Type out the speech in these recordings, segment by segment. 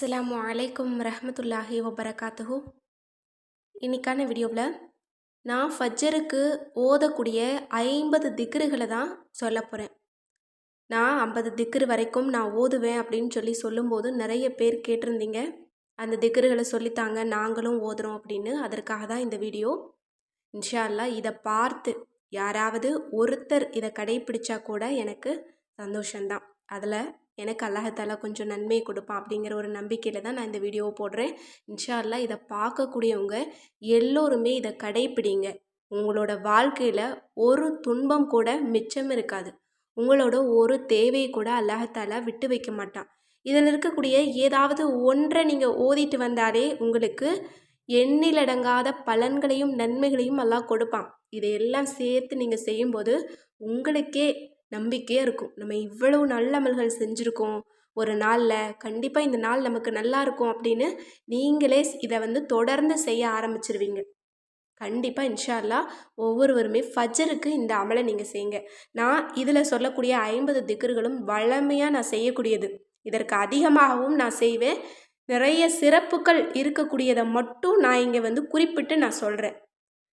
அஸ்லாம் அலைக்கும் ரஹமத்துல்லாஹி வபரகாத்துஹு. இன்னைக்கான வீடியோவில் நான் ஃபஜ்ஜருக்கு ஓதக்கூடிய ஐம்பது திக்ருகளை தான் சொல்ல போகிறேன். நான் ஐம்பது திக்ரு வரைக்கும் நான் ஓதுவேன் அப்படின்னு சொல்லி சொல்லும்போது நிறைய பேர் கேட்டிருந்தீங்க. அந்த திக்ருகளை சொல்லித்தாங்க நாங்களும் ஓதுறோம் அப்படின்னு. அதற்காக தான் இந்த வீடியோ. இன்ஷா அல்லாஹ் இதை பார்த்து யாராவது ஒருத்தர் இதை கடைப்பிடிச்சா கூட எனக்கு சந்தோஷந்தான் அதில் எனக்கு அல்லாஹாலா கொஞ்சம் நன்மையை கொடுப்பான் அப்படிங்கிற ஒரு நம்பிக்கையில் தான் நான் இந்த வீடியோவை போடுறேன். இன்ஷா இதை பார்க்கக்கூடியவங்க எல்லோருமே இதை கடைப்பிடிங்க. உங்களோட வாழ்க்கையில் ஒரு துன்பம் கூட மிச்சம் இருக்காது. உங்களோட ஒரு தேவையை கூட அல்லாஹாலா விட்டு வைக்க மாட்டான். இதில் இருக்கக்கூடிய ஏதாவது ஒன்றை நீங்கள் ஓதிட்டு வந்தாலே உங்களுக்கு எண்ணிலடங்காத பலன்களையும் நன்மைகளையும் எல்லாம் கொடுப்பான். இதையெல்லாம் சேர்த்து நீங்கள் செய்யும்போது உங்களுக்கே நம்பிக்கையாக இருக்கும். நம்ம இவ்வளவு நல்ல அமல்கள் செஞ்சுருக்கோம். ஒரு நாளில் கண்டிப்பாக இந்த நாள் நமக்கு நல்லா இருக்கும் அப்படின்னு நீங்களே இதை வந்து தொடர்ந்து செய்ய ஆரம்பிச்சிருவீங்க. கண்டிப்பாக இன்ஷா அல்லாஹ் ஒவ்வொருவருமே ஃபஜருக்கு இந்த அமலை நீங்கள் செய்யுங்க நான் இதில் சொல்லக்கூடிய ஐம்பது திக்கர்களும் வளமையாக நான் செய்யக்கூடியது. இதற்கு அதிகமாகவும் நான் செய்வேன். நிறைய சிறப்புகள் இருக்கக்கூடியதை மட்டும் நான் இங்கே வந்து குறிப்பிட்டு நான் சொல்கிறேன்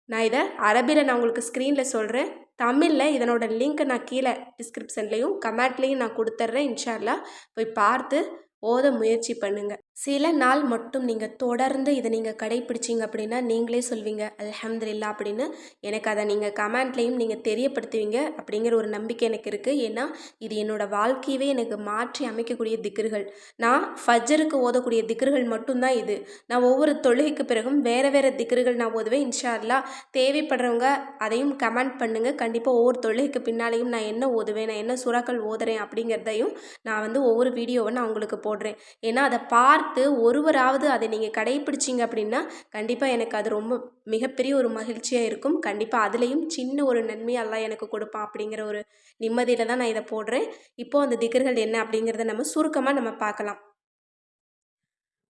நான் இதை அரபியில் நான் உங்களுக்கு ஸ்க்ரீனில் சொல்கிறேன் தமிழில் இதனோட லிங்க் நான் கீழே டிஸ்கிரிப்ஷன்லேயும் கமெண்ட்லேயும் நான் கொடுத்துட்றேன் இன்ஷால்லா போய் பார்த்து ஓத முயற்சி பண்ணுங்கள் சில நாள் மட்டும் நீங்கள் தொடர்ந்து இதை நீங்கள் கடைப்பிடிச்சிங்க அப்படின்னா நீங்களே சொல்வீங்க அல்ஹம்துல்லா அப்படின்னு. எனக்கு அதை நீங்கள் கமெண்ட்லேயும் நீங்கள் தெரியப்படுத்துவீங்க அப்படிங்கிற ஒரு நம்பிக்கை எனக்கு இருக்குது ஏன்னா இது என்னோடய வாழ்க்கையவே எனக்கு மாற்றி அமைக்கக்கூடிய திக்ருகள். நான் ஃபஜ்ஜருக்கு ஓதக்கூடிய திக்ருகள் மட்டும்தான் இது. நான் ஒவ்வொரு தொழுகைக்கு பிறகும் வேறு வேறு திக்ருகள் நான் ஓதுவேன். இன்ஷால்லா தேவைப்படுறவங்க அதையும் கமெண்ட் பண்ணுங்கள் கண்டிப்பாக ஒவ்வொரு தொழுகைக்கு பின்னாலேயும் நான் என்ன ஓதுவேன் நான் என்ன சுறாக்கள் ஓதுறேன் அப்படிங்கிறதையும் நான் வந்து ஒவ்வொரு வீடியோவை நான் உங்களுக்கு போடுறேன். ஏன்னா அதை பார்த்து பார்த்து ஒருவராவது அதை நீங்கள் கடைப்பிடிச்சிங்க அப்படின்னா கண்டிப்பாக எனக்கு அது ரொம்ப மிகப்பெரிய ஒரு மகிழ்ச்சியாக இருக்கும். கண்டிப்பாக அதுலேயும் சின்ன ஒரு நன்மையெல்லாம் எனக்கு கொடுப்பான் அப்படிங்கிற ஒரு நிம்மதியில் தான் நான் இதை போடுறேன். இப்போது அந்த திகர்கள் என்ன அப்படிங்கிறத நம்ம சுருக்கமாக நம்ம பார்க்கலாம்.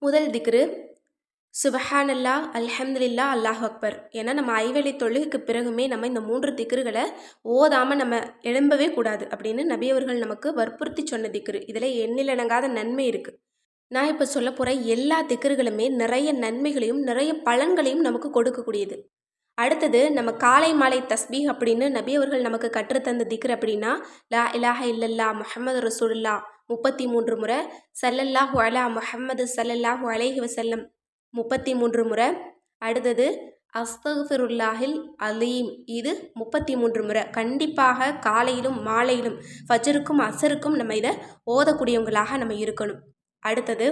முதல் திக்ரு சுபஹானல்லா அல்ஹம்துலில்லா அல்லாஹ் அக்பர். ஏன்னா நம்ம ஐவேளை தொழுகைக்கு பிறகுமே நம்ம இந்த மூன்று திக்ருகளை ஓதாமல் நம்ம எழும்பவே கூடாது அப்படின்னு நபியவர்கள் நமக்கு வற்புறுத்தி சொன்ன திக்ரு. இதில் எண்ணிலடங்காத நன்மை இருக்குது நான் இப்போ சொல்ல போகிற எல்லா திக்கர்களுமே நிறைய நன்மைகளையும் நிறைய பலன்களையும் நமக்கு கொடுக்கக்கூடியது. அடுத்தது நம்ம காலை மாலை தஸ்பீ அப்படின்னு நபியவர்கள் நமக்கு கற்றுத்தந்த திக்ர் அப்படின்னா லா இலாஹ இல்லல்லா முஹம்மது ரசூல்லா முப்பத்தி மூன்று முறை சல்லல்லாஹு அலா முஹம்மது சல்லல்லாஹு அலைஹி வசல்லம் முப்பத்தி மூன்று முறை. அடுத்தது அஸ்தகுஃபிருல்லாஹில் அலீம் இது முப்பத்தி மூன்று முறை. கண்டிப்பாக காலையிலும் மாலையிலும் ஃபஜருக்கும் அசருக்கும் நம்ம இதை ஓதக்கூடியவங்களாக நம்ம இருக்கணும். அடுத்தது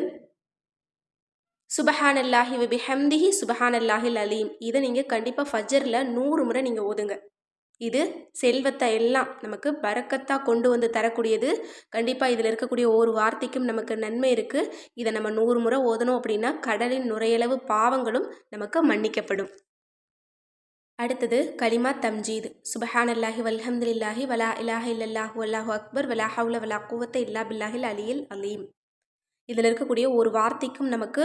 சுபஹான் அல்லாஹி விபி ஹம்திஹி சுபஹான் அல்லாஹில் அலீம் இதை நீங்கள் கண்டிப்பாக ஃபஜரில் நூறு முறை நீங்கள் ஓதுங்க. இது செல்வத்தை எல்லாம் நமக்கு பறக்கத்தாக கொண்டு வந்து தரக்கூடியது. கண்டிப்பாக இதில் இருக்கக்கூடிய ஒவ்வொரு வார்த்தைக்கும் நமக்கு நன்மை இருக்குது இதை நம்ம நூறு முறை ஓதணும் அப்படின்னா கடலின் நுரையளவு பாவங்களும் நமக்கு மன்னிக்கப்படும். அடுத்தது கலிமா தம்ஜீத். சுபஹான் அல்லாஹி வல்ஹம்துல்லாஹி வலா இலாஹ இல்லல்லாஹு அல்லாஹு அக்பர் வலா ஹவுல வலா குவத்தை இல்லா பில்லாஹில் அலியில் அலீம். இதில் இருக்கக்கூடிய ஒரு வார்த்தைக்கும் நமக்கு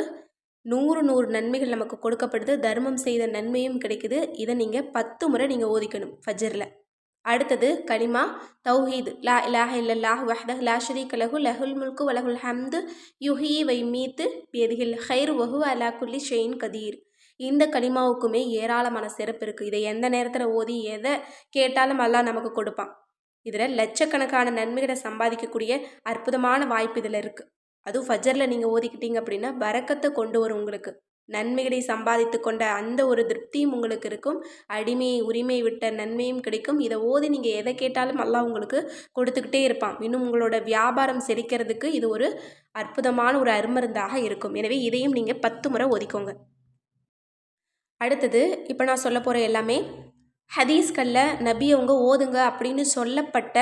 நூறு நூறு நன்மைகள் நமக்கு கொடுக்கப்படுது. தர்மம் செய்த நன்மையும் கிடைக்குது. இதை நீங்கள் பத்து முறை நீங்கள் ஓதிக்கணும் ஃபஜரில். அடுத்தது கலிமா தௌஹீது லா இலாஹ இல்லல்லாஹ் வஹ்தஹ் லா ஷரீக் லஹு லஹுல் முல்கு வலஹுல் ஹம்து யுஹி வை மீத்து பேதிகில் ஹைர் வஹு அலா குல்லி ஷெயின் கதீர். இந்த கலிமாவுக்குமே ஏராளமான சிறப்பு இருக்குது இதை எந்த நேரத்தில் ஓதி எதை கேட்டாலும் அல்லாஹ் நமக்கு கொடுப்பான். இதில் லட்சக்கணக்கான நன்மைகளை சம்பாதிக்கக்கூடிய அற்புதமான வாய்ப்பு இதில் இருக்குது அதுவும் ஃபஜரில் நீங்கள் ஓதிக்கிட்டீங்க அப்படின்னா பறக்கத்தை கொண்டு வரும் உங்களுக்கு. நன்மைகளை சம்பாதித்து கொண்ட அந்த ஒரு திருப்தியும் உங்களுக்கு இருக்கும். அடிமையை உரிமை விட்ட நன்மையும் கிடைக்கும். இதை ஓதி நீங்கள் எதை கேட்டாலும் எல்லாம் உங்களுக்கு கொடுத்துக்கிட்டே இருப்பான். இன்னும் உங்களோட வியாபாரம் செழிக்கிறதுக்கு இது ஒரு அற்புதமான ஒரு அருமருந்தாக இருக்கும். எனவே இதையும் நீங்கள் பத்து முறை ஒதுக்கோங்க அடுத்தது இப்போ நான் சொல்ல போகிற எல்லாமே ஹதீஸ்களில் நபி அவங்க ஓதுங்க அப்படின்னு சொல்லப்பட்ட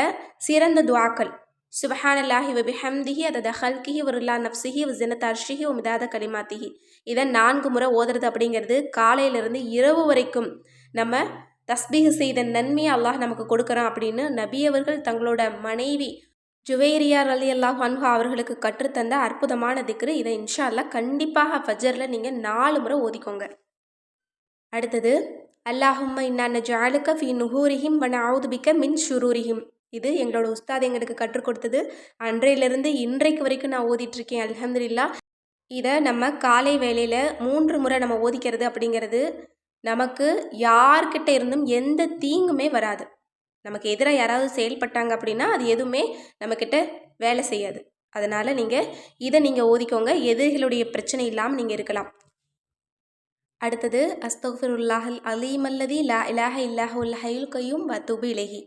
சிறந்த துவாக்கள். சுபஹான் அல்லாஹி வபிஹம்திஹி அதத ஹல்கிஹி வருல்லா நப்சிஹி ஜினத் அர்ஷிஹி மிதாத கலிமாத்திஹி இதை நான்கு முறை ஓதுறது அப்படிங்கிறது காலையிலிருந்து இரவு வரைக்கும் நம்ம தஸ்பீக செய்த நன்மையை அல்லாஹ் நமக்கு கொடுக்குறான் அப்படின்னு நபியவர்கள் தங்களோட மனைவி ஜுவேரியார் அலி அல்லாஹ் அன்ஹா அவர்களுக்கு கற்றுத்தந்த அற்புதமான திக்ரு இதை இன்ஷா அல்லா கண்டிப்பாக ஃபஜரில் நீங்கள் நாலு முறை ஓதிக்கோங்க அடுத்தது அல்லாஹும்ம இன்னான ஜாலுக்க ஃபி நுஹூரிஹிம் வன ஆவுதுபிக்க மின் ஷுரூரிஹிம் இது எங்களோட உஸ்தாத் எங்களுக்கு கற்றுக் கொடுத்தது. அன்றையிலிருந்து இன்றைக்கு வரைக்கும் நான் ஓதிட்டுருக்கேன். அலமதுல்லா இதை நம்ம காலை வேளையில் மூன்று முறை நம்ம ஓதிக்கிறது அப்படிங்கிறது நமக்கு யார்கிட்ட இருந்தும் எந்த தீங்குமே வராது. நமக்கு எதிராக யாராவது செயல்பட்டாங்க அப்படின்னா அது எதுவுமே நம்மக்கிட்ட வேலை செய்யாது. அதனால் நீங்கள் இதை நீங்கள் ஓதிக்கோங்க. எதிரிகளுடைய பிரச்சனை இல்லாமல் நீங்கள் இருக்கலாம். அடுத்தது அஸ்தஃபிருல்லாஹல் அலீமல்லதி லா இலாஹ இல்லாஹுல் ஹயுல் கையும் வத்துபு இலகி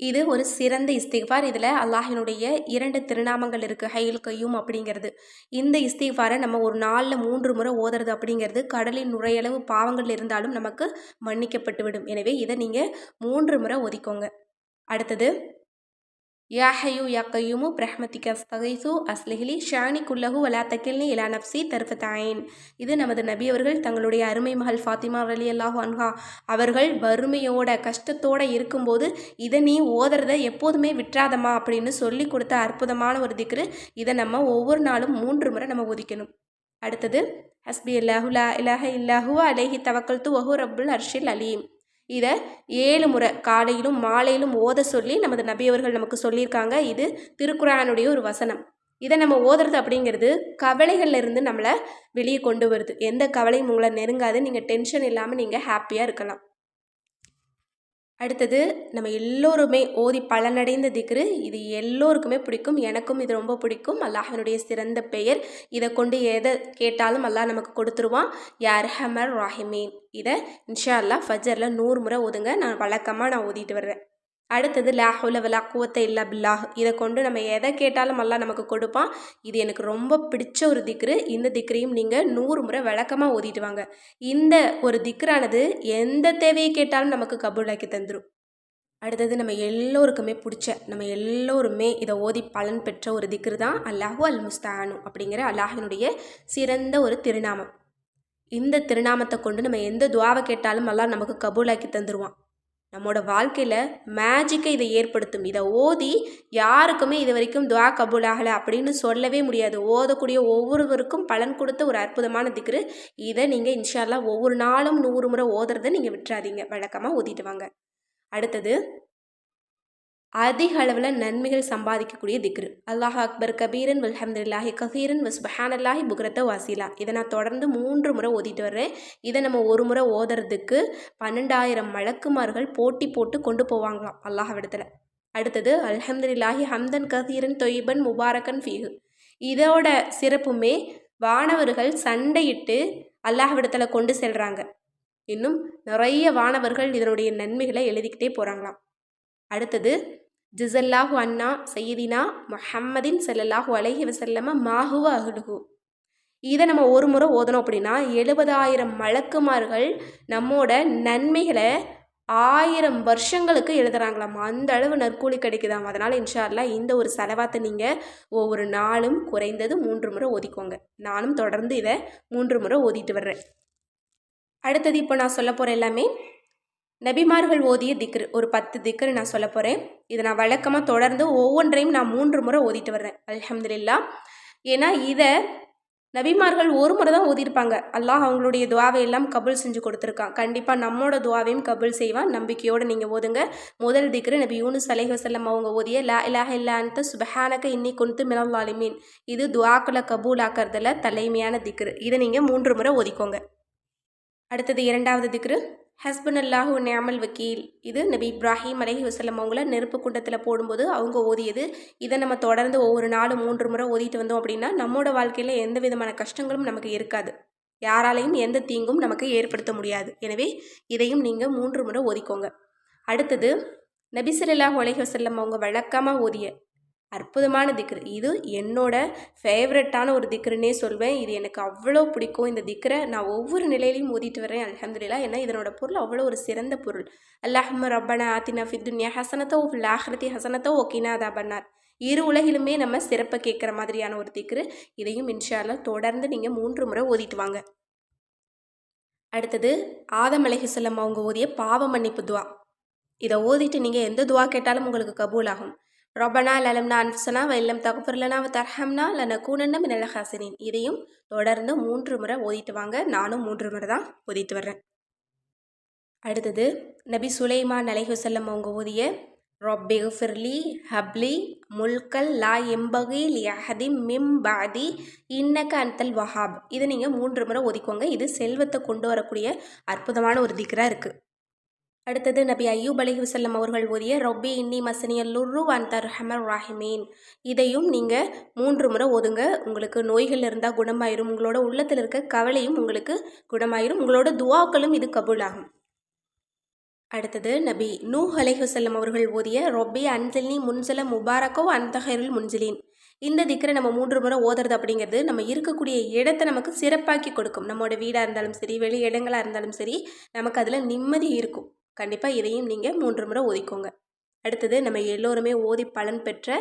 இது ஒரு சிறந்த இஸ்திஃபார் இதில் அல்லாஹினுடைய இரண்டு திருநாமங்கள் இருக்குது ஹைல் கையும் அப்படிங்கிறது. இந்த இஸ்திஃபாரை நம்ம ஒரு நாளில் மூன்று முறை ஓதுறது அப்படிங்கிறது கடலின் நுரையளவு பாவங்கள் இருந்தாலும் நமக்கு மன்னிக்கப்பட்டு விடும் எனவே இதை நீங்கள் மூன்று முறை ஒதிக்கோங்க அடுத்தது யா ஹையு யா கையுமு பிரஹ்மதிக் அஸ்தகைசு அஸ்லிஹிலி ஷானி குல்லஹு வலா தக்கில்னி இலா நப்சி தர்ஃபத்தாயின் இது நமது நபி அவர்கள் தங்களுடைய அருமை மகள் ஃபாத்திமா அலி அல்லாஹு அன்ஹா அவர்கள் வறுமையோட கஷ்டத்தோட இருக்கும்போது இதை நீ ஓதுறத எப்போதுமே விட்டுறாதம்மா அப்படின்னு சொல்லி கொடுத்த அற்புதமான ஒரு திக்ரு. இதை நம்ம ஒவ்வொரு நாளும் மூன்று முறை நம்ம ஒதுக்கணும் அடுத்தது ஹஸ்பி அல்லாஹுலா இலஹ இலாஹ இல்லாஹு அலேஹி தவக்கல் து வஹு ரப்புல் அர்ஷில் அலீம். இதை ஏழு முறை காலையிலும் மாலையிலும் ஓத சொல்லி நமது நபியவர்கள் நமக்கு சொல்லியிருக்காங்க. இது திருக்குறானுடைய ஒரு வசனம். இதை நம்ம ஓதுறது அப்படிங்கிறது கவலைகள்லேருந்து நம்மளை வெளியே கொண்டு வருது. எந்த கவலையும் உங்களை நெருங்காது. நீங்கள் டென்ஷன் இல்லாமல் நீங்கள் ஹாப்பியாக இருக்கலாம். அடுத்தது நம்ம எல்லோருமே ஓதி பலனடைந்த திக்ரு இது எல்லோருக்குமே பிடிக்கும் எனக்கும் இது ரொம்ப பிடிக்கும். அல்லாஹனுடைய சிறந்த பெயர். இதை கொண்டு எதை கேட்டாலும் அல்லாஹ் நமக்கு கொடுத்துருவான். யார் ஹமர் ராஹிமீன். இதை இன்ஷா அல்லா ஃபஜரில் நூறு முறை ஓதுங்க. நான் வழக்கமாக நான் ஓதிட்டு வர்றேன். அடுத்தது லாஹுல விலா குவத்தை இல்லா பில்லாஹ். இதை கொண்டு நம்ம எதை கேட்டாலும் எல்லாம் நமக்கு கொடுப்பான். இது எனக்கு ரொம்ப பிடிச்ச ஒரு திக்ரு. இந்த திக்ரையும் நீங்கள் நூறு முறை விளக்கமாக ஓதிட்டு வாங்க. இந்த ஒரு திக்ரானது எந்த தேவையை கேட்டாலும் நமக்கு கபூலாக்கி தந்துடும் அடுத்தது நம்ம எல்லோருக்குமே பிடிச்ச நம்ம எல்லோருமே இதை ஓதி பலன் பெற்ற ஒரு திக்ரு தான் அல்லாஹு அல் முஸ்தானு அப்படிங்கிற அல்லாஹினுடைய சிறந்த ஒரு திருநாமம். இந்த திருநாமத்தை கொண்டு நம்ம எந்த துவாவை கேட்டாலும் எல்லாம் நமக்கு கபூலாக்கி தந்துடுவான் நம்மளோட வாழ்க்கையில் மேஜிக்கை இதை ஏற்படுத்தும். இதை ஓதி யாருக்குமே இது வரைக்கும் துவா கபூல் ஆகலை அப்படின்னு சொல்லவே முடியாது. ஓதக்கூடிய ஒவ்வொருவருக்கும் பலன் கொடுத்த ஒரு அற்புதமான திக்ரு. இதை நீங்கள் இன்ஷால்லா ஒவ்வொரு நாளும் நூறு முறை ஓதுறதை நீங்கள் விட்டுறாதீங்க. வழக்கமாக ஓதிட்டு வாங்க. அடுத்தது அதிக அளவில் நன்மைகள் சம்பாதிக்கக்கூடிய திக்ரு. அல்லாஹ் அக்பர் கபீரன் வல்ஹம்துல்லாஹி கசீரன் வஸ்பஹான் அல்லாஹி புக்ரத்த வாசிலா. இதை நான் தொடர்ந்து மூன்று முறை ஓதிட்டு வர்றேன். இதை நம்ம ஒரு முறை ஓதுறதுக்கு பன்னெண்டாயிரம் மலக்குமார்கள் போட்டி போட்டு கொண்டு போவாங்களாம் அல்லாஹ்விடத்தில் அடுத்தது அல்ஹம்துல்லாஹி ஹம்தன் கசீரன் தொய்பன் முபாரக்கன் ஃபீஹு. இதோட சிறப்புமே வானவர்கள் சண்டையிட்டு அல்லாஹ்விடத்தில் கொண்டு செல்கிறாங்க இன்னும் நிறைய வானவர்கள் இதனுடைய நன்மைகளை எழுதிக்கிட்டே போகிறாங்களாம் அடுத்தது ஜிசல்லாஹு அண்ணா சையதினா முஹம்மதின் செல்லல்லாஹு அலஹி வசல்லம மாஹுவ அஹ்லுஹு. இதை நம்ம ஒரு முறை ஓதணும் அப்படின்னா எழுபதாயிரம் மலக்குமார்கள் நம்மோட நன்மைகளை ஆயிரம் வருஷங்களுக்கு எழுதுறாங்களாம். அந்த அளவு நற்கூலி கிடைக்குதாம். அதனால் இன்ஷால்லா இந்த ஒரு செலவாத்தை நீங்கள் ஒவ்வொரு நாளும் குறைந்தது மூன்று முறை ஓதிக்கோங்க. நானும் தொடர்ந்து இதை மூன்று முறை ஓதிட்டு வர்றேன். அடுத்தது இப்போ நான் சொல்ல போகிற எல்லாமே நபிமார்கள் ஓதிய திக்ரு ஒரு பத்து திக்ரு நான் சொல்ல போகிறேன் இதை நான் வழக்கமாக தொடர்ந்து ஒவ்வொன்றையும் நான் மூன்று முறை ஓதிட்டு வர்றேன். அலமதுல்லா ஏன்னா இதை நபிமார்கள் ஒரு முறை தான் ஓதிருப்பாங்க அல்லாஹ் அவங்களுடைய துவாவை எல்லாம் கபுல் செஞ்சு கொடுத்துருக்கான். கண்டிப்பாக நம்மளோட துவாவையும் கபுல் செய்வான். நம்பிக்கையோடு நீங்கள் ஓதுங்க. முதல் திக்ரு நபி யூனு சலேஹ் வசல்லம் அவங்க ஓதிய லா இலாஹ இல்லான்ட்டு சுபஹானக்க இன்னி கொண்டு மினல்லாலிமீன் இது துவாக்களை கபூல் ஆக்கிறதுல தலைமையான திக்ரு. இதை நீங்கள் மூன்று முறை ஓதிக்கோங்க. அடுத்தது இரண்டாவது திக்ரு. ஹஸ்பண்ட் அல்லாஹூ நியாமல் வக்கீல். இது நபி இப்ராஹிம் அலஹி வசலம் அவங்கள நெருப்பு குண்டத்தில் போடும்போது அவங்க ஓதியது. இதை நம்ம தொடர்ந்து ஒவ்வொரு நாளும் மூன்று முறை ஓதிட்டு வந்தோம் அப்படின்னா நம்மளோட வாழ்க்கையில் எந்த விதமான கஷ்டங்களும் நமக்கு இருக்காது. யாராலையும் எந்த தீங்கும் நமக்கு ஏற்படுத்த முடியாது. எனவே இதையும் நீங்கள் மூன்று முறை ஓதிக்கோங்க. அடுத்தது நபிசல்லாஹ் அலஹி வசல்லம் அவங்க வழக்கமாக ஓதிய அற்புதமான திக்ரு. இது என்னோட ஃபேவரட்டான ஒரு திக்ருன்னே சொல்வேன். இது எனக்கு அவ்வளோ பிடிக்கும். இந்த திக்ரை நான் ஒவ்வொரு நிலையிலையும் ஓதிட்டு வரேன் அலமதுல்லா ஏன்னா இதனோட பொருள் அவ்வளோ ஒரு சிறந்த பொருள். அல்லாஹம் ரப்பனா ஆத்தினா ஃபித்துன்யா ஹசனத்தோ லாஹ்ரதி ஹசனத்தோ ஓகேனா அதா பண்ணார் இரு உலகிலுமே நம்ம சிறப்பை கேட்குற மாதிரியான ஒரு திக்ரு. இதையும் இன்ஷால்லா தொடர்ந்து நீங்கள் மூன்று முறை ஓதிட்டு வாங்க. அடுத்தது ஆதம் அலஹிசல்லம் அவங்க ஓதிய பாவ மன்னிப்பு துவா. இதை ஓதிட்டு நீங்கள் எந்த துவா கேட்டாலும் உங்களுக்கு கபூல் ஆகும் ரொபனா லலம்னா அன்ஃபுசனா வெல்லம் தகுஃபர்லனா தர்ஹம்னா லன கூனன்ன மினல ஹாசனின் இதையும் தொடர்ந்து மூன்று முறை ஓதிட்டு வாங்க. நானும் மூன்று முறை தான் ஓதிட்டு வர்றேன். அடுத்தது நபி சுலைமான் அலைஹுசல்லம் அவங்க ஓதிய ரொப்பி ஃபிர்லி ஹப்லி முல்கல் லா எம்பகி லியஹதி மிம் பாதி இன்னக்க அன்தல் வஹாப். இதை நீங்கள் மூன்று முறை ஒதுக்கோங்க இது செல்வத்தை கொண்டு வரக்கூடிய அற்புதமான ஒரு திக்ரா இருக்குது அடுத்தது நபி ஐயூப் அலி வசல்லம் அவர்கள் ஓதிய ரொப்பி இன்னி மசனிய லுர்ரு அந்தர் ஹமர் ராஹிமீன். இதையும் நீங்கள் மூன்று முறை ஓதுங்க. உங்களுக்கு நோய்கள் இருந்தால் குணமாயிரும். உங்களோட உள்ளத்தில் இருக்க கவலையும் உங்களுக்கு குணமாயிரும். உங்களோட துவாக்களும் இது கபூலாகும். அடுத்தது நபி நூ அலைஹுசல்லம் அவர்கள் ஓதிய ரொப்பி அன்சல்னி முன்சல முபாரக்கோ அந்தஹருல் முன்சிலின். இந்த திக்கரை நம்ம மூன்று முறை ஓதுறது அப்படிங்கிறது நம்ம இருக்கக்கூடிய இடத்தை நமக்கு சிறப்பாக்கி கொடுக்கும். நம்மளோட வீடாக இருந்தாலும் சரி வெளி இடங்களாக இருந்தாலும் சரி நமக்கு அதில் நிம்மதி இருக்கும். கண்டிப்பாக இதையும் நீங்கள் மூன்று முறை ஓதிக்கோங்க அடுத்தது நம்ம எல்லோருமே ஓதி பலன் பெற்ற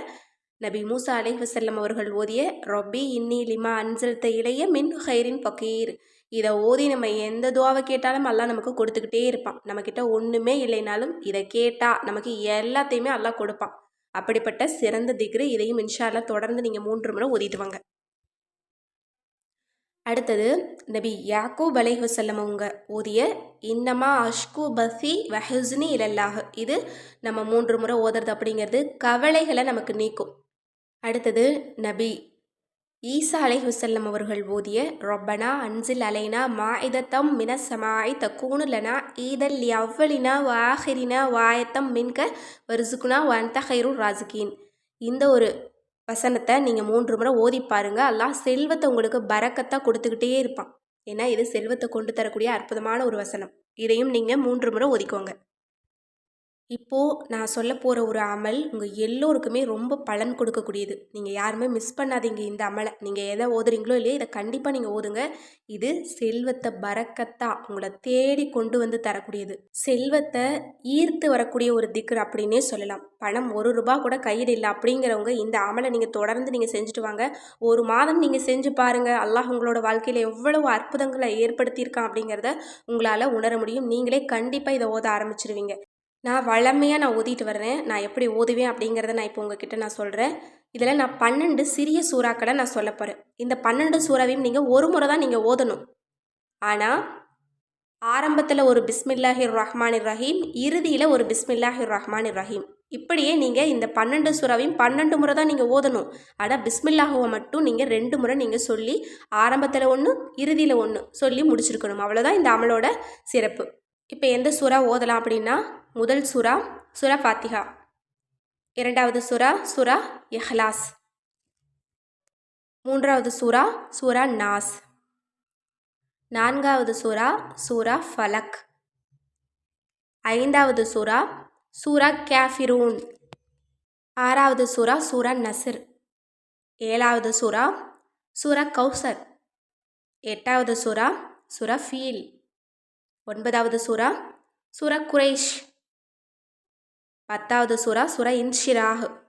நபி மூசா அலை வசல்லம் அவர்கள் ஓதிய ரொபி இன்னி லிமா அன்சல்த இளைய மின் ஹைரின் பக்கீர் இதை ஓதி நம்ம எந்த துவாவை கேட்டாலும் எல்லாம் நமக்கு கொடுத்துக்கிட்டே இருப்பான். நம்மக்கிட்ட ஒன்றுமே இல்லைனாலும் இதை கேட்டால் நமக்கு எல்லாத்தையுமே எல்லாம் கொடுப்பான். அப்படிப்பட்ட சிறந்த திக்ரு இதையும் இன்ஷால்லாம் தொடர்ந்து நீங்கள் மூன்று முறை ஓதிட்டு வாங்க. அடுத்தது நபி யாக்கூப் அலைஹுசல்லம் அவங்க ஓதிய இன்னமா அஷ்கு பசி வஹுஸ்னி இலல்லாஹ். இது நம்ம மூன்று முறை ஓதுறது அப்படிங்கிறது கவலைகளை நமக்கு நீக்கும். அடுத்தது நபி ஈசா அலைஹுசல்லம் அவர்கள் ஓதிய ரொப்பனா அன்சில் அலைனா மாயிதத்தம் மின சமாய் தக்கூனு ஈதல் எவ்வளினா வாஹிரினா வாயத்தம் மின்க வருசுகுனா வந்த ஹைரு ராசுகீன் இந்த ஒரு வசனத்தை நீங்கள் மூன்று முறை ஓதி பாருங்கள் அல்லாஹ் செல்வத்தை உங்களுக்கு பறக்கத்தாக கொடுத்துக்கிட்டே இருப்பான். ஏன்னா இது செல்வத்தை கொண்டு தரக்கூடிய அற்புதமான ஒரு வசனம். இதையும் நீங்கள் மூன்று முறை ஒதுக்கோங்க இப்போது நான் சொல்ல போகிற ஒரு அமல் உங்கள் எல்லோருக்குமே ரொம்ப பலன் கொடுக்கக்கூடியது. நீங்கள் யாருமே மிஸ் பண்ணாதீங்க இந்த அமலை. நீங்கள் எதை ஓதுறீங்களோ இல்லையோ இதை கண்டிப்பாக நீங்கள் ஓதுங்க. இது செல்வத்தை பறக்கத்தா உங்களை தேடி கொண்டு வந்து தரக்கூடியது. செல்வத்தை ஈர்த்து வரக்கூடிய ஒரு திக்கர் அப்படின்னே சொல்லலாம். பணம் ஒரு ரூபா கூட கையில் இல்லை அப்படிங்கிறவங்க இந்த அமலை நீங்கள் தொடர்ந்து நீங்கள் செஞ்சுட்டு வாங்க. ஒரு மாதம் நீங்கள் செஞ்சு பாருங்கள் அல்லாஹ் உங்களோட வாழ்க்கையில் எவ்வளவு அற்புதங்களை ஏற்படுத்தியிருக்கான் அப்படிங்கிறத உங்களால் உணர முடியும். நீங்களே கண்டிப்பாக இதை ஓத ஆரம்பிச்சிருவீங்க. நான் வளமையாக நான் ஓதிட்டு வர்றேன். நான் எப்படி ஓதுவேன் அப்படிங்கிறத நான் இப்போ உங்ககிட்ட நான் சொல்கிறேன் இதில் நான் பன்னெண்டு சிறிய சூறாக்களை நான் சொல்ல போகிறேன் இந்த பன்னெண்டு சூறாவையும் நீங்கள் ஒரு முறை தான் நீங்கள் ஓதணும். ஆனால் ஆரம்பத்தில் ஒரு பிஸ்மில்லாஹிர் ரஹ்மான் ரஹீம் இறுதியில் ஒரு பிஸ்மில்லாஹிர் ரஹ்மான் ரஹீம் இப்படியே நீங்கள் இந்த பன்னெண்டு சுறாவையும் பன்னெண்டு முறை தான் நீங்கள் ஓதணும். ஆனால் பிஸ்மில்லாஹுவை மட்டும் நீங்கள் ரெண்டு முறை நீங்கள் சொல்லி ஆரம்பத்தில் ஒன்று இறுதியில் ஒன்று சொல்லி முடிச்சிருக்கணும். அவ்வளோதான் இந்த அமலோட சிறப்பு. இப்போ எந்த சுறா ஓதலாம் அப்படின்னா? முதல் சுறா சுரா ஃபாத்திகா இரண்டாவது சுறா சுரா எஹ்லாஸ் மூன்றாவது சூறா சூரா நாஸ். நான்காவது சூறா சூரா ஃபலக். ஐந்தாவது சூறா சூரா கேஃபிரூன். ஆறாவது சூறா சூரா நசிர் ஏழாவது சுறா சூரா கௌசர். எட்டாவது சுறா சுரா ஃபீல். ஒன்பதாவது சூறா சுர குரேஷ். பத்தாவது சூறா சுர இன்ஷிராஹ்.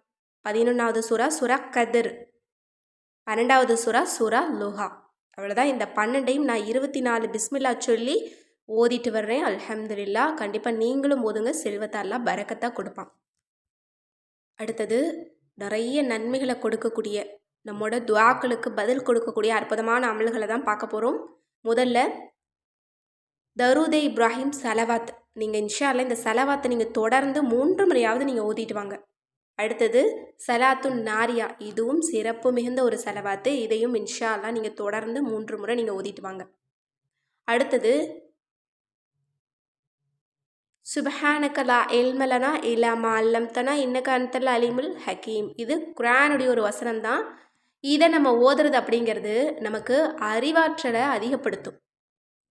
பதினொன்றாவது சுறா சூரா கதிர். பன்னெண்டாவது சுறா சுரா லுஹா. அவ்வளோதான் இந்த பன்னெண்டையும் நான் இருபத்தி நாலு பிஸ்மில்லா சொல்லி ஓதிட்டு வர்றேன். அல்ஹம்துலில்லா. கண்டிப்பாக நீங்களும் ஓதுங்க. செல்வத்தாலாம் பறக்கத்தாக கொடுப்பான். அடுத்தது நிறைய நன்மைகளை கொடுக்கக்கூடிய நம்மளோட துவாக்களுக்கு பதில் கொடுக்கக்கூடிய அற்புதமான அமல்களை தான் பார்க்க போகிறோம் முதல்ல தருதே இப்ராஹிம் சலவாத். நீங்கள் இன்ஷால்ல இந்த சலவாத்தை நீங்கள் தொடர்ந்து மூன்று முறையாவது நீங்கள் ஓதிட்டு வாங்க. அடுத்தது சலாத்துன் நாரியா. இதுவும் சிறப்பு மிகுந்த ஒரு செலவாத்து. இதையும் இன்ஷால்லாம் நீங்கள் தொடர்ந்து மூன்று முறை நீங்கள் ஓதிட்டு வாங்க. அடுத்தது சுபஹானகலா எல்மலனா இல்லாமா அல்லம்தனா இன்னக்க அலிமுல் ஹக்கீம். இது குரானுடைய ஒரு வசனம் தான் இதை நம்ம ஓதுறது அப்படிங்கிறது நமக்கு அறிவாற்றலை அதிகப்படுத்தும்.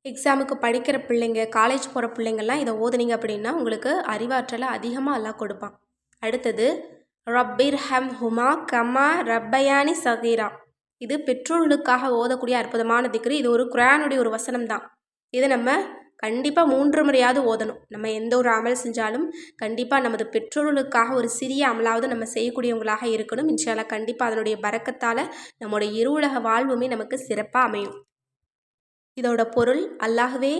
எக்ஸாமுக்கு படிக்கிற பிள்ளைங்க காலேஜ் போகிற பிள்ளைங்கள்லாம் இதை ஓதுனீங்க அப்படின்னா உங்களுக்கு அறிவாற்றலை அதிகமாக எல்லாம் கொடுப்பான். அடுத்தது ரப்பிர் ஹம் ஹுமா கமா ரப்பயானி சகீரா. இது பெற்றோர்களுக்காக ஓதக்கூடிய அற்புதமான திக்ரி. இது ஒரு குரானுடைய ஒரு வசனம் தான் இதை நம்ம கண்டிப்பாக மூன்று முறையாவது ஓதணும். நம்ம எந்த ஒரு அமல் செஞ்சாலும் கண்டிப்பாக நமது பெற்றோர்களுக்காக ஒரு சிறிய அமலாவது நம்ம செய்யக்கூடியவங்களாக இருக்கணும். இன்ஷால்லா கண்டிப்பாக அதனுடைய பறக்கத்தால் நம்மளுடைய இரு உலக வாழ்வுமே நமக்கு சிறப்பாக அமையும். இதோட பொருள் அல்லாகவே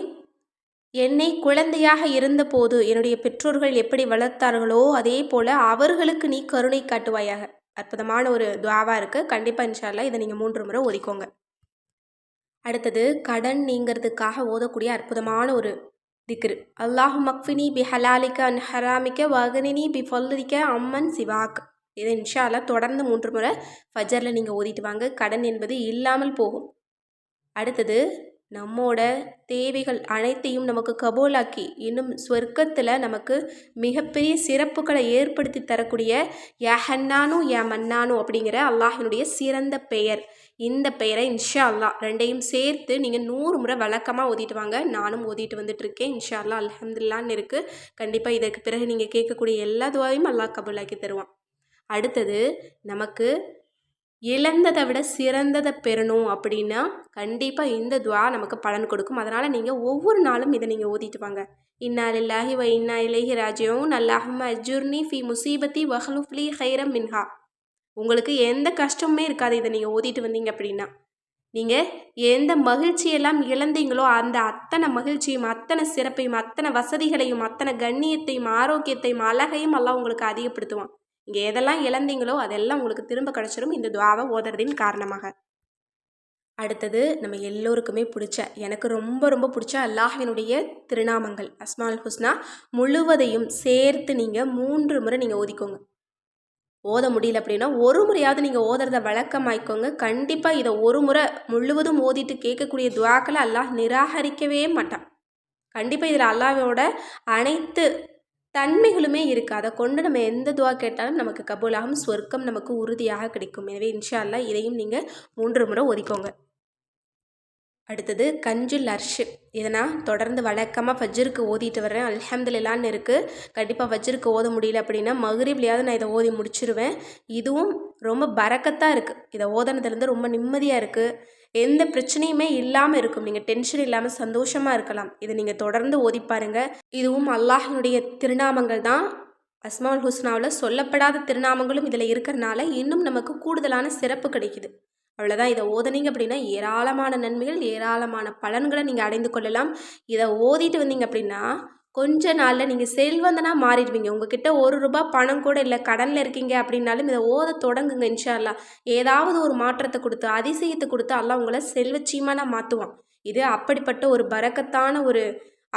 என்னை குழந்தையாக இருந்தபோது என்னுடைய பெற்றோர்கள் எப்படி வளர்த்தார்களோ அதே போல் அவர்களுக்கு நீ கருணை காட்டுவாயாக. அற்புதமான ஒரு துவாவாக இருக்குது கண்டிப்பாக இன்ஷால்லா இதை நீங்கள் மூன்று முறை ஒதுக்கோங்க அடுத்தது கடன் நீங்கிறதுக்காக ஓதக்கூடிய அற்புதமான ஒரு திக்ரு. அல்லாஹு மக்ஃபினி பி ஹலாலிக்க அன் ஹராமிக்க வகனினி பி ஃபல்லிக்க அம்மன் சிவாக். இதை இன்ஷால்லா தொடர்ந்து மூன்று முறை ஃபஜரில் நீங்கள் ஓதிட்டு வாங்க. கடன் என்பது இல்லாமல் போகும். அடுத்தது நம்மோட தேவைகள் அனைத்தையும் நமக்கு கபோலாக்கி இன்னும் சொர்க்கத்தில் நமக்கு மிகப்பெரிய சிறப்புகளை ஏற்படுத்தி தரக்கூடிய யா ஹன்னானு யா மன்னானு அப்படிங்கிற அல்லாஹினுடைய சிறந்த பெயர். இந்த பெயரை இன்ஷா அல்லாஹ் ரெண்டையும் சேர்த்து நீங்கள் நூறு முறை வழக்கமாக ஓதிட்டு வாங்க. நானும் ஓதிட்டு வந்துட்டுருக்கேன் இன்ஷா அல்லா அலமதுல்லான்னு இருக்குது கண்டிப்பாக இதற்கு பிறகு நீங்கள் கேட்கக்கூடிய எல்லா துவாவையும் அல்லாஹ் கபோலாக்கி தருவான். அடுத்தது நமக்கு இழந்ததை விட சிறந்ததை பெறணும் அப்படின்னா கண்டிப்பாக இந்த துவா நமக்கு பலன் கொடுக்கும். அதனால் நீங்கள் ஒவ்வொரு நாளும் இதை நீங்கள் ஓதிட்டு வாங்க. இன்னா இல்லாஹி வ இன்னா இலேஹி ராஜியும் அல்லாஹும் அஜுர்னி ஃபி முசீபத்தி வஹலுஃப்லி ஹைரம் மின்ஹா. உங்களுக்கு எந்த கஷ்டமுமே இருக்காது இதை நீங்கள் ஓதிட்டு வந்தீங்க அப்படின்னா. நீங்கள் எந்த மகிழ்ச்சியெல்லாம் இழந்தீங்களோ அந்த அத்தனை மகிழ்ச்சியும் அத்தனை சிறப்பையும் அத்தனை வசதிகளையும் அத்தனை கண்ணியத்தையும் ஆரோக்கியத்தையும் அழகையும் எல்லாம் உங்களுக்கு அதிகப்படுத்துவான். இங்கே எதெல்லாம் இழந்தீங்களோ அதெல்லாம் உங்களுக்கு திரும்ப கிடச்சிரும். இந்த துவாவை ஓதுறதின் காரணமாக. அடுத்தது நம்ம எல்லோருக்குமே பிடிச்ச எனக்கு ரொம்ப ரொம்ப பிடிச்ச அல்லாஹினுடைய திருநாமங்கள். அஸ்மால் ஹுஸ்னா முழுவதையும் சேர்த்து நீங்கள் மூன்று முறை நீங்கள் ஓதிக்கோங்க. ஓத முடியல அப்படின்னா ஒரு முறையாவது நீங்கள் ஓதுறத வழக்கமாய்க்கோங்க கண்டிப்பாக இதை ஒரு முறை முழுவதும் ஓதிட்டு கேட்கக்கூடிய துவாக்களை அல்லாஹ் நிராகரிக்கவே மாட்டான். கண்டிப்பாக இதில் அல்லாவோட அனைத்து தன்மைகளுமே இருக்குது அதை கொண்டு நம்ம எந்த துவா கேட்டாலும் நமக்கு கபூலாகும் சொர்க்கம் நமக்கு உறுதியாக கிடைக்கும். எனவே இன்ஷா அல்லா இதையும் நீங்கள் மூன்று முறை ஒதுக்கோங்க. அடுத்தது கஞ்சுல் அர்ஷு. இதை நான் தொடர்ந்து வழக்கமாக ஃபஜ்ருக்கு ஓதிட்டு வரேன் அல்ஹம்துலில்லான்னு இருக்குது கண்டிப்பாக ஃபஜ்ருக்கு ஓத முடியல அப்படின்னா மகுரிப்லையாவது நான் இதை ஓதி முடிச்சிருவேன். இதுவும் ரொம்ப பறக்கத்தாக இருக்குது இதை ஓதனதுலேருந்து ரொம்ப நிம்மதியாக இருக்குது எந்த பிரச்சனையுமே இல்லாமல் இருக்கும். நீங்கள் டென்ஷன் இல்லாமல் சந்தோஷமாக இருக்கலாம். இதை நீங்கள் தொடர்ந்து ஓதி பாருங்கள் இதுவும் அல்லாஹினுடைய திருநாமங்கள் தான். அஸ்மால் ஹுஸ்னாவில் சொல்லப்படாத திருநாமங்களும் இதில் இருக்கிறனால இன்னும் நமக்கு கூடுதலான சிறப்பு கிடைக்குது. அவ்வளோதான் இதை ஓதுனீங்க அப்படின்னா ஏராளமான நன்மைகள் ஏராளமான பலன்களை நீங்கள் அடைந்து கொள்ளலாம். இதை ஓதிட்டு வந்தீங்க அப்படின்னா கொஞ்ச நாளில் நீங்கள் செல்வந்தனாக மாறிடுவீங்க. உங்ககிட்ட ஒரு ரூபா பணம் கூட இல்லை. கடனில் இருக்கீங்க அப்படின்னாலும் இதை ஓத தொடங்குங்க இன்ஷால்லா ஏதாவது ஒரு மாற்றத்தை கொடுத்து அதிசயத்தை கொடுத்து அல்லா உங்களை செல்வச்சீமானாக மாற்றுவான் இது அப்படிப்பட்ட ஒரு பறக்கத்தான ஒரு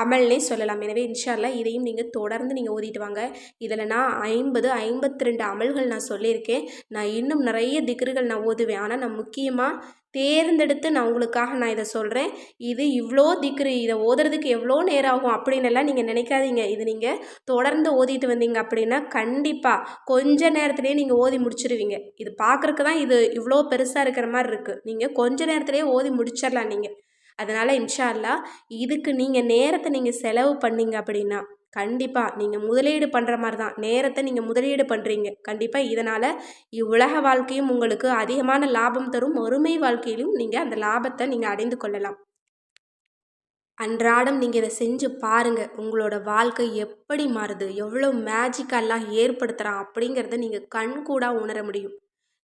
அமல்னே சொல்லலாம். எனவே இன்ஷால்லா இதையும் நீங்கள் தொடர்ந்து நீங்கள் ஓதிட்டு வாங்க. இதில் நான் ஐம்பது ஐம்பத்தி ரெண்டு அமல்கள் நான் சொல்லியிருக்கேன். நான் இன்னும் நிறைய திக்ருகள் நான் ஓதுவேன். ஆனால் நான் முக்கியமாக தேர்ந்தெடுத்து நான் உங்களுக்காக நான் இதை சொல்கிறேன் இது இவ்வளோ திக்ரு இதை ஓதுறதுக்கு எவ்வளோ நேரம் ஆகும் அப்படின்னு எல்லாம் நீங்கள் நினைக்காதீங்க. இது நீங்கள் தொடர்ந்து ஓதிட்டு வந்தீங்க அப்படின்னா கண்டிப்பாக கொஞ்ச நேரத்துலேயே நீங்கள் ஓதி முடிச்சிருவீங்க. இது பார்க்குறக்கு தான் இது இவ்வளோ பெருசாக இருக்கிற மாதிரி இருக்குது நீங்கள் கொஞ்ச நேரத்துலேயே ஓதி முடிச்சிடலாம் நீங்கள் அதனால் இன்ஷால்லா இதுக்கு நீங்கள் நேரத்தை நீங்கள் செலவு பண்ணீங்க அப்படின்னா கண்டிப்பாக நீங்கள் முதலீடு பண்ணுற மாதிரி தான். நேரத்தை நீங்கள் முதலீடு பண்ணுறீங்க கண்டிப்பாக இதனால் இவ்வுலக வாழ்க்கையும் உங்களுக்கு அதிகமான லாபம் தரும். ஒருமை வாழ்க்கையிலும் நீங்கள் அந்த லாபத்தை நீங்கள் அடைந்து கொள்ளலாம். அன்றாடம் நீங்கள் இதை செஞ்சு பாருங்கள் உங்களோட வாழ்க்கை எப்படி மாறுது? எவ்வளோ மேஜிக்கெல்லாம் ஏற்படுத்துகிறான் அப்படிங்கிறத நீங்கள் கண் கூட உணர முடியும்.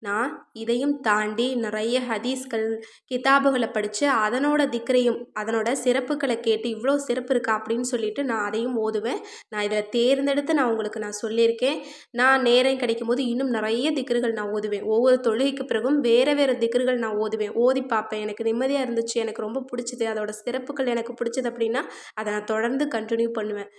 நான் இதையும் தாண்டி நிறைய ஹதீஸ்கள் கிதாபுகளை படித்து அதனோட திக்ரையும் அதனோட சிறப்புகளை கேட்டு இவ்வளோ சிறப்பு இருக்கா அப்படின்னு சொல்லிட்டு நான் அதையும் ஓதுவேன். நான் இதில் தேர்ந்தெடுத்து நான் உங்களுக்கு நான் சொல்லியிருக்கேன். நான் நேரம் கிடைக்கும் போது இன்னும் நிறைய திக்ருகள் நான் ஓதுவேன். ஒவ்வொரு தொழுகைக்கு பிறகும் வேறு வேறு திக்ருகள் நான் ஓதுவேன். ஓதி பார்ப்பேன். எனக்கு நிம்மதியாக இருந்துச்சு. எனக்கு ரொம்ப பிடிச்சது. அதோட சிறப்புகள் எனக்கு பிடிச்சது அப்படின்னா அதை நான் தொடர்ந்து கண்டினியூ பண்ணுவேன்.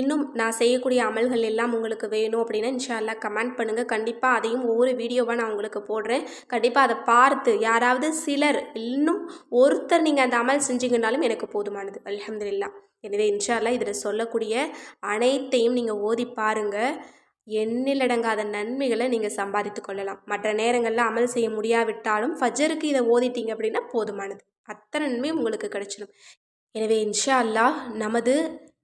இன்னும் நான் செய்யக்கூடிய அமல்கள் எல்லாம் உங்களுக்கு வேணும் அப்படின்னா இன்ஷால்லா கமெண்ட் பண்ணுங்கள் கண்டிப்பாக அதையும் ஒவ்வொரு வீடியோவாக நான் உங்களுக்கு போடுறேன். கண்டிப்பாக அதை பார்த்து யாராவது சிலர் இன்னும் ஒருத்தர் நீங்கள் அந்த அமல் செஞ்சீங்கனாலும் எனக்கு போதுமானது. அலமதுல்லா எனவே இன்ஷால்லா இதில் சொல்லக்கூடிய அனைத்தையும் நீங்கள் ஓதி பாருங்கள் எண்ணிலடங்காத நன்மைகளை நீங்கள் சம்பாதித்து கொள்ளலாம். மற்ற நேரங்களில் அமல் செய்ய முடியாவிட்டாலும் ஃபஜருக்கு இதை ஓதிட்டீங்க அப்படின்னா போதுமானது. அத்தனை நன்மையும் உங்களுக்கு கிடைச்சிடும். எனவே இன்ஷா அல்லாஹ் நமது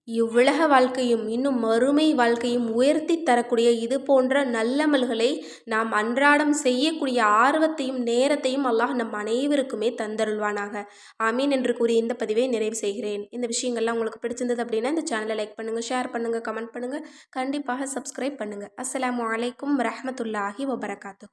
இவ்வுலக வாழ்க்கையும் இன்னும் மறுமை வாழ்க்கையும் உயர்த்தி தரக்கூடிய இது போன்ற நல்லமல்களை நாம் அன்றாடம் செய்யக்கூடிய ஆர்வத்தையும் நேரத்தையும் அல்லாஹ் நம் அனைவருக்குமே தந்தருள்வானாக. ஆமீன் என்று கூறி இந்த பதிவை நிறைவு செய்கிறேன். இந்த விஷயங்கள்லாம் உங்களுக்கு பிடிச்சிருந்தது அப்படின்னா இந்த சேனலை லைக் பண்ணுங்கள் ஷேர் பண்ணுங்கள் கமெண்ட் பண்ணுங்கள் கண்டிப்பாக சப்ஸ்கிரைப் பண்ணுங்கள் அஸ்லாம் வலைக்கம் வரமத்துல்லாஹி வபரகாத்து